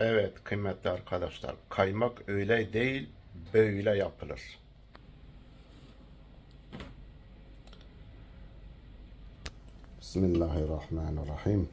Evet kıymetli arkadaşlar kaymak öyle değil böyle yapılır. Bismillahirrahmanirrahim.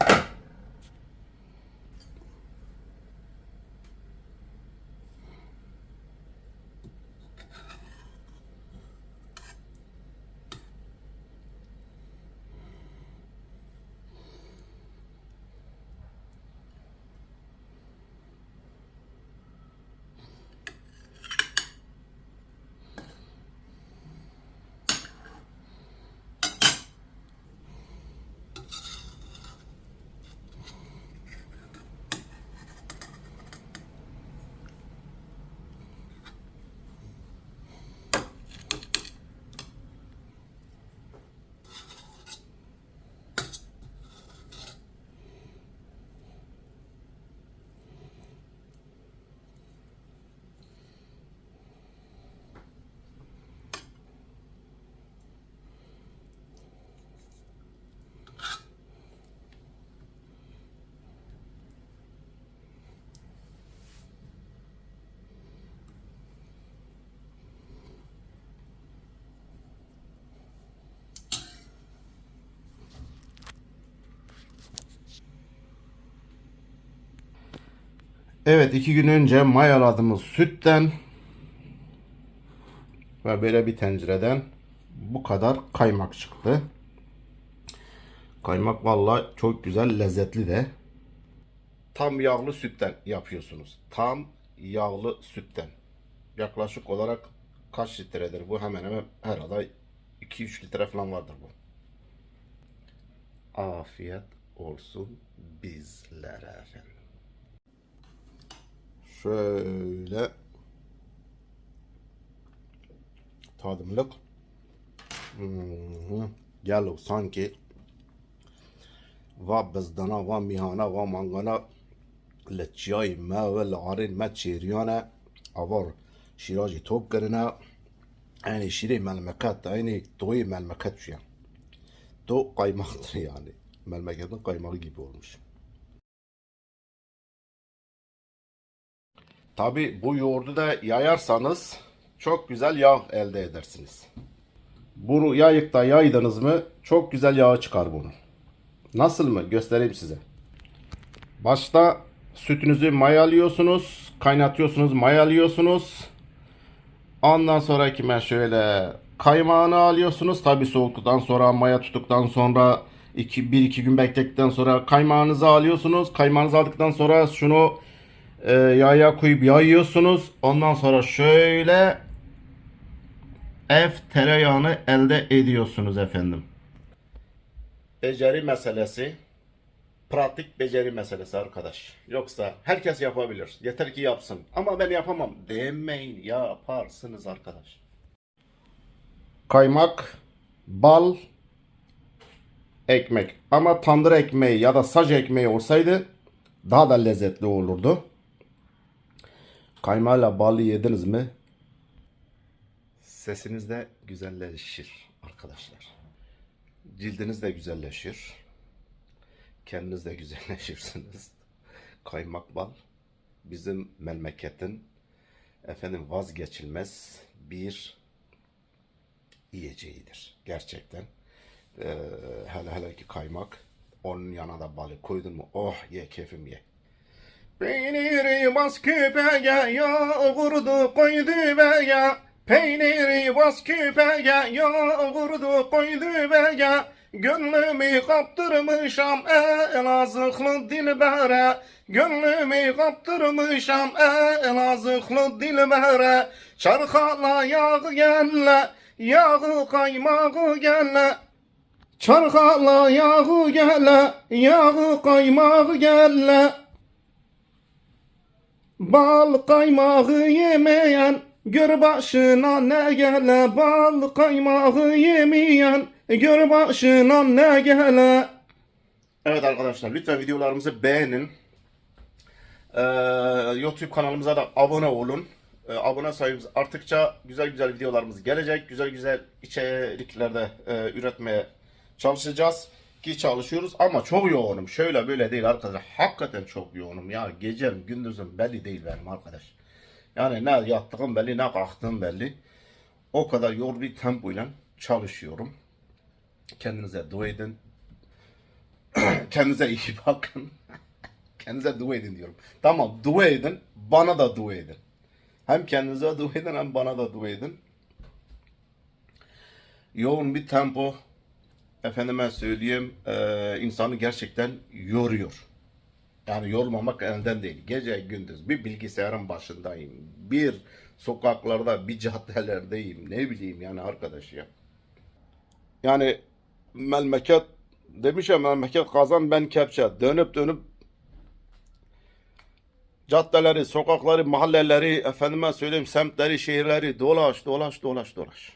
Evet iki gün önce mayaladığımız sütten ve böyle bir tencereden bu kadar kaymak çıktı. Kaymak vallahi çok güzel lezzetli de. Tam yağlı sütten yapıyorsunuz. Tam yağlı sütten. Yaklaşık olarak kaç litredir bu? Hemen hemen herhalde 2-3 litre falan vardır bu. Afiyet olsun bizlere efendim şöyle. Tadımlık. Hmm, gel sanki. Va bizdana va mihana va mangana. Li çiyayê me ve li arên me çêriyan e avar şîracê top kirine aynı şirê melmeket aynı toyê melmeket şuyan to kaymaktır yani. Melmeketin kaymağı gibi olmuş. Tabi bu yoğurdu da yayarsanız çok güzel yağ elde edersiniz. Bunu yayıkta yaydınız mı çok güzel yağı çıkar bunu. Nasıl mı? Göstereyim size. Başta sütünüzü mayalıyorsunuz, kaynatıyorsunuz, mayalıyorsunuz. Ondan sonra kime şöyle kaymağını alıyorsunuz. Tabi soğuktan sonra maya tuttuktan sonra 1-2 gün bekledikten sonra kaymağınızı alıyorsunuz. Kaymağınızı aldıktan sonra şunu e, yağa koyup yayıyorsunuz. Ondan sonra şöyle ev tereyağını elde ediyorsunuz efendim. Beceri meselesi. Pratik beceri meselesi arkadaş. Yoksa herkes yapabilir. Yeter ki yapsın. Ama ben yapamam demeyin. Yaparsınız arkadaş. Kaymak, bal, ekmek. Ama tandır ekmeği ya da sac ekmeği olsaydı daha da lezzetli olurdu. Kaymağıyla balı yediniz mi? Sesiniz de güzelleşir arkadaşlar. Cildiniz de güzelleşir. Kendiniz de güzelleşirsiniz. Kaymak bal bizim memleketin efendim vazgeçilmez bir yiyeceğidir. Gerçekten. Ee, hele hele ki kaymak. Onun yanına da balı koydun mu? Oh ye keyfim ye. Peyniri bas küpeye yoğurdu koydu veya Peyniri bas küpeye yoğurdu koydu veya Gönlümü kaptırmışam elazıklı dilbere. Gönlümü kaptırmışam elazıklı dilbere. Çarkala yağı gelle yağı kaymağı gelle. Çarkala yağı gelle yağı kaymağı gelle Bal kaymağı yemeyen Gör başına ne gele Bal kaymağı yemeyen Gör başına ne gele Evet arkadaşlar lütfen videolarımızı beğenin. Ee, YouTube kanalımıza da abone olun. Ee, abone sayımız arttıkça güzel güzel videolarımız gelecek. Güzel güzel içeriklerde e, üretmeye çalışacağız. Ki çalışıyoruz ama çok yoğunum. Şöyle böyle değil arkadaşlar. Hakikaten çok yoğunum ya. Gecem gündüzüm belli değil benim arkadaş. Yani ne yattığım belli ne kalktığım belli. O kadar yoğun bir tempoyla çalışıyorum. Kendinize dua edin. Kendinize iyi bakın. Kendinize dua edin diyorum. Tamam dua edin. Bana da dua edin. Hem kendinize dua edin hem bana da dua edin. Yoğun bir tempo efendime söyleyeyim eee, insanı gerçekten yoruyor. Yani yorulmamak elden değil. Gece gündüz bir bilgisayarın başındayım. Bir sokaklarda, bir caddelerdeyim. Ne bileyim yani arkadaş ya. Yani memleket demiş ya memleket kazan ben kepçe. Dönüp dönüp caddeleri, sokakları, mahalleleri, efendime söyleyeyim semtleri, şehirleri dolaş, dolaş, dolaş, dolaş.